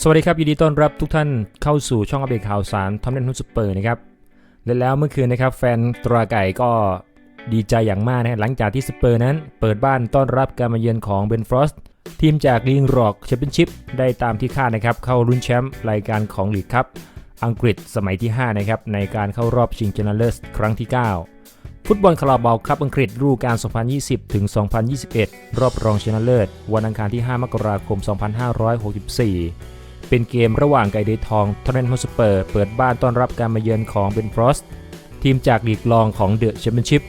สวัสดีครับยินดีต้อนรับทุกท่านเข้าสู่ช่องอัปเดตข่าวสารทอมเล่นทุนสเปอร์นะครับและแล้วเมื่อคืนนะครับ แฟนตราไก่ก็ดีใจอย่างมากนะหลังจากที่สเปอร์นั้น เปิดบ้านต้อนรับการมาเยือนของเบนฟรอสทีมจากลีงร็อกแชมเปี้ยนชิพได้ตามที่คาดนะครับ เข้าลุ้นแชมป์รายการของลีกครับอังกฤษสมัยที่ 5 นะครับ ในการเข้ารอบชิงชนะเลิศครั้งที่ 9 ฟุตบอลคาราบาวคัพอังกฤษฤดูกาล 2020 ถึง 2021 รอบรองชนะเลิศ วันอังคารที่ 5 มกราคม 2564 เป็นเกมระหว่างไกเดทองทอนเนนฮอสเปอร์เปิดบ้านต้อนรับการมาเยือนของเบนฟรอสทีมจากลีกรองของเดอะแชมเปี้ยนชิพ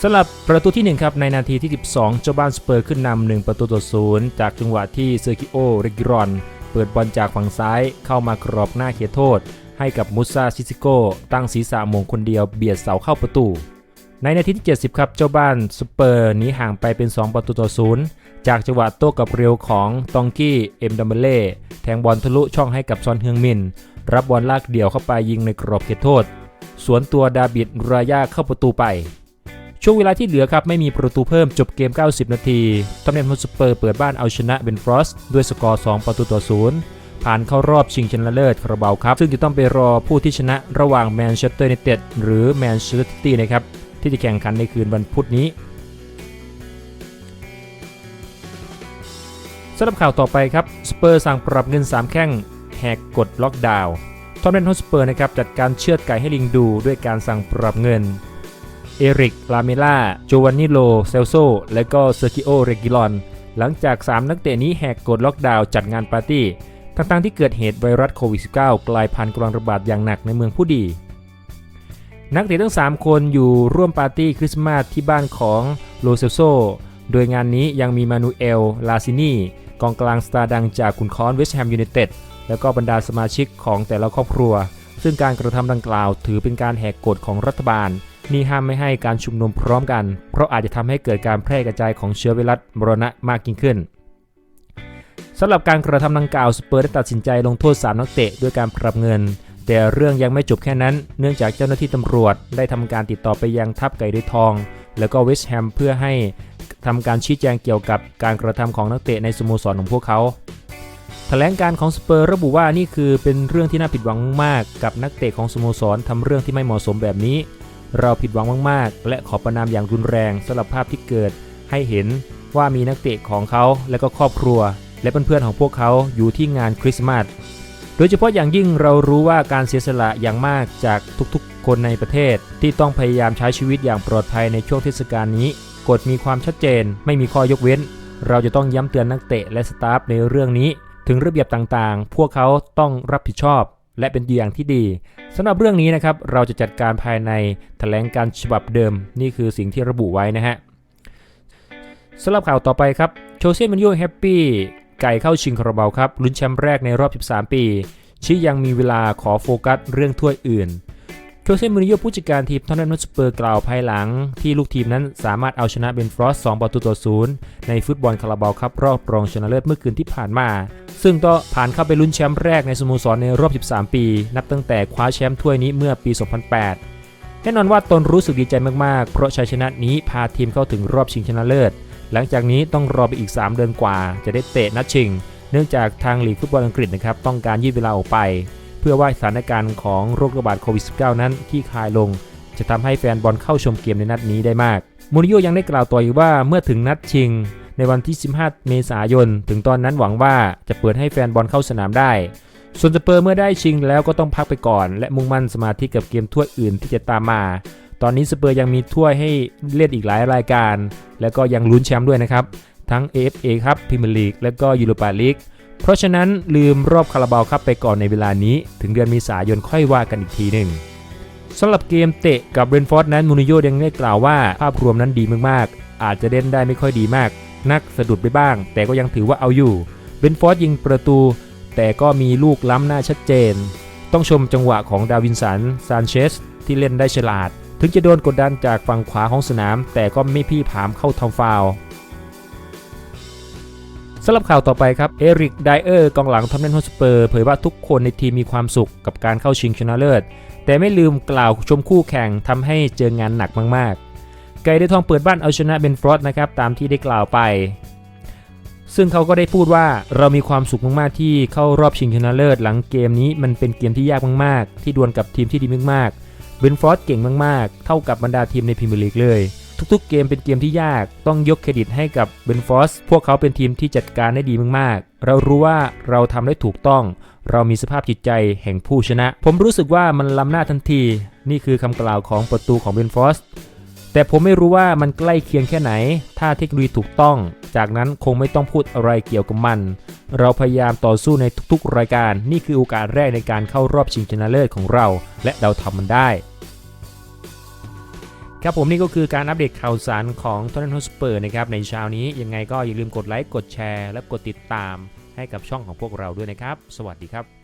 สำหรับประตูที่ 1 ครับ ในนาทีที่ 12 เจ้าบ้านสเปอร์ขึ้นนำ1ประตูต่อศูนย์จากจังหวะที่เซอร์กิโอเรกิรอน เปิดบอลจากฝั่งซ้ายเข้ามากรอบหน้าเขตโทษ ให้กับมุซาซิซิโกตั้งศีรษะมงคนเดียวเบียดเสาเข้าประตู ในนาทีที่ 70 ครับ เจ้าบ้านสเปอร์หนีห่างไปเป็น 2 ประตูต่อศูนย์จากจังหวะโต้กับเร็วของตองกี้เอ็มดัมเบเล่แทงบอลทะลุช่องให้กับซอนเฮืองมิน รับบอลลากเดี่ยวเข้าไปยิงในกรอบเขตโทษ สวนตัวดาบิดรายาเข้าประตูไป ช่วงเวลาที่เหลือครับไม่มีประตูเพิ่มจบเกม 90 นาทีตอมเนนฮอสเปอร์เปิดบ้านเอาชนะเบนฟรอสด้วยสกอร์ 2 ประตูต่อศูนย์ผ่านเข้ารอบชิงชนะเลิศคาราบาวครับ ซึ่งจะต้องไปรอผู้ที่ชนะระหว่างแมนเชสเตอร์ยูไนเต็ดหรือแมนเชสเตอร์ซิตี้นะครับ ที่จะแข่งขันในคืนวันพุธนี้สำหรับข่าวต่อไปครับสเปอร์สั่งปรับเงิน 3 แข้งแหกกฎล็อกดาวน์ทอมเนนฮอสเปอร์นะครับจัดการเชือดไก่ให้ลิงดูด้วยการสั่งปรับเงินเอริก ลาเมล่า โจวานนิโล เซลโซ และก็เซอร์กิโอ เรกิลอน หลังจาก 3 นักเตะนี้แหกกฎล็อกดาวน์จัดงานปาร์ตี้ทั้งๆที่เกิดเหตุไวรัสโควิด -19 กลายพันธุ์กำลังระบาดอย่างหนักในเมืองผู้ดี นักเตะทั้ง 3 คนอยู่ร่วมปาร์ตี้คริสต์มาสที่บ้านของโลเซโซ โดยงานนี้ยังมีมานูเอล ลาซินีกองกลางสตาร์ดังจากขุนคอนเวสต์แฮมยูไนเต็ด แล้วก็บรรดาสมาชิกของแต่ละครอบครัว ซึ่งการกระทำดังกล่าวถือเป็นการแหกกฎของรัฐบาล นี่ห้ามไม่ให้การชุมนุมพร้อมกัน เพราะอาจจะทำให้เกิดการแพร่กระจายของเชื้อไวรัสมรณะมากยิ่งขึ้นสำหรับการกระทำดังกล่าวสเปอร์ได้ตัดสินใจลงโทษ 3 นักเตะด้วยการปรับเงิน แต่เรื่องยังไม่จบแค่นั้น เนื่องจากเจ้าหน้าที่ตำรวจได้ทำการติดต่อไปยังทัพไก่ด้วยทอง แล้วก็เวสต์แฮมเพื่อให้ทำการชี้แจงเกี่ยวกับการกระทำของนักเตะในสโมสรของพวกเขาแถลงการของสเปอร์ระบุว่านี่คือเป็นเรื่องที่น่าผิดหวังมากกับนักเตะของสโมสรทำเรื่องที่ไม่เหมาะสมแบบนี้ เราผิดหวังมากๆ และขอประนามอย่างรุนแรงสำหรับภาพที่เกิด ให้เห็นว่ามีนักเตะของเขาและก็ครอบครัว และเพื่อนๆของพวกเขาอยู่ที่งานคริสต์มาส ดยเฉพาะอย่างยิ่งเรารู้ว่าการเสียสละอย่างมากจากทุกๆ คนในประเทศ ที่ต้องพยายามใช้ชีวิตอย่างปลอดภัยในช่วงเทศกาลนี้ กฎมีความชัดเจน ไม่มีข้อยกเว้น เราจะต้องย้ำเตือนนักเตะและสตาฟในเรื่องนี้ ถึงระเบียบต่างๆ พวกเขาต้องรับผิดชอบ และเป็นตัวอย่างที่ดีสำหรับเรื่องนี้นะครับเราจะจัดการภายในแถลงการฉบับเดิม นี่คือสิ่งที่ระบุไว้นะฮะสำหรับข่าวต่อไปครับโชเซ่มันโยแฮปปี้ ไก่เข้าชิงคาราบาวครับลุ้นแชมป์แรกในรอบ 13 ปีชี้ยังมีเวลาขอโฟกัสเรื่องถ้วยอื่นโชเซมูริโญ่ผู้จัดการทีมทอนนันสเปอร์กล่าวภายหลัง ที่ลูกทีมนั้นสามารถเอาชนะเบนฟรอส2ประตูต่อศูนย์ในฟุตบอลคาราบาวครับรอบรองชนะเลิศเมื่อคืนที่ผ่านมา ซึ่งก็ผ่านเข้าไปลุ้นแชมป์แรกในสโมสรในรอบ 13 ปี นับตั้งแต่คว้าแชมป์ถ้วยนี้เมื่อปี 2008 แน่นอนว่าตนรู้สึกดีใจมากๆ เพราะชัยชนะนี้พาทีมเข้าถึงรอบชิงชนะเลิศ หลังจากนี้ต้องรอไปอีก 3 เดือนกว่า จะได้เตะนัดชิง เนื่องจากทางลีกฟุตบอลอังกฤษนะครับต้องการยืดเวลาออกไป เพื่อว่าสถานการณ์ของโรคระบาดโควิด -19 นั้นที่คลายลง จะทำให้แฟนบอลเข้าชมเกมในนัดนี้ได้มากมูริโญ่ยังได้กล่าวต่ออีกว่าเมื่อถึงนัดชิง ในวันที่ 15 เมษายน ถึงตอนนั้นหวังว่าจะเปิดให้แฟนบอลเข้าสนามได้ ส่วนสเปอร์เมื่อได้ชิงแล้วก็ต้องพักไปก่อน และมุ่งมั่นสมาธิกับเกมถ้วอื่นที่จะตามมา ตอนนี้สเปอร์ยังมีถ้วยให้เล่นอีกหลายรายการ แล้วก็ยังลุ้นแชมป์ด้วยนะครับ ทั้ง AFA ครับพรีเมียร์ลีกและก็ยูโรปาลีกเพราะฉะนั้นลืมรอบคาราบาวครับไปก่อนในเวลานี้ ถึงเดือนมีสายนค่อยว่ากันอีกทีหนึ่งสำหรับเกมเตะกับเบรนฟอร์ดนั้นมูนิโญ่ยังได้กล่าวว่าภาพรวมนั้นดีมากๆ อาจจะเล่นได้ไม่ค่อยดีมาก นักสะดุดไปบ้าง แต่ก็ยังถือว่าเอาอยู่เบนฟอร์ดยิงประตู แต่ก็มีลูกล้ำหน้าชัดเจน ต้องชมจังหวะของดาวินสันซานเชสที่เล่นได้ฉลาด ถึงจะโดนกดดันจากฝั่งขวาของสนาม แต่ก็ไม่พี่ผามเข้าทำฟาวสำหรับข่าวต่อไปครับเอริกไดเออร์กองหลังทอมเนนฮอสเปอร์เผยว่าทุกคนในทีมมีความสุขกับการเข้าชิงชนะเลิศ แต่ไม่ลืมกล่าวชมคู่แข่งทำให้เจองานหนักมากๆ ไก่ได้ทองเปิดบ้านเอาชนะเบนฟรอสนะครับตามที่ได้กล่าวไป ซึ่งเขาก็ได้พูดว่าเรามีความสุขมากๆที่เข้ารอบชิงชนะเลิศ หลังเกมนี้มันเป็นเกมที่ยากมากๆ ที่ดวลกับทีมที่ดีมากๆ เบนฟอร์ดเก่งมากๆ เท่ากับบรรดาทีมในพรีเมียร์ลีกเลย ทุกๆ เกมเป็นเกมที่ยากต้องยกเครดิตให้กับเบนฟอสพวกเขาเป็นทีมที่จัดการได้ดีมากๆ เรารู้ว่าเราทำได้ถูกต้อง เรามีสภาพจิตใจแห่งผู้ชนะ ผมรู้สึกว่ามันล้ำหน้าทันที นี่คือคำกล่าวของประตูของเบนฟอสแต่ผมไม่รู้ว่ามันใกล้เคียงแค่ไหน ถ้าเทคโนโลยีถูกต้อง จากนั้นคงไม่ต้องพูดอะไรเกี่ยวกับมัน เราพยายามต่อสู้ในทุกๆ รายการ นี่คือโอกาสแรกในการเข้ารอบชิงชนะเลิศของเรา และเราทำมันได้ ครับผมนี่ก็คือการอัปเดตข่าวสารของท o น n น m สเปอร์นะครับในเช้านี้ยังไงก็อย่าลืมกดไลค์กดแชร์ และกดติดตามให้กับช่องของพวกเราด้วยนะครับ สวัสดีครับ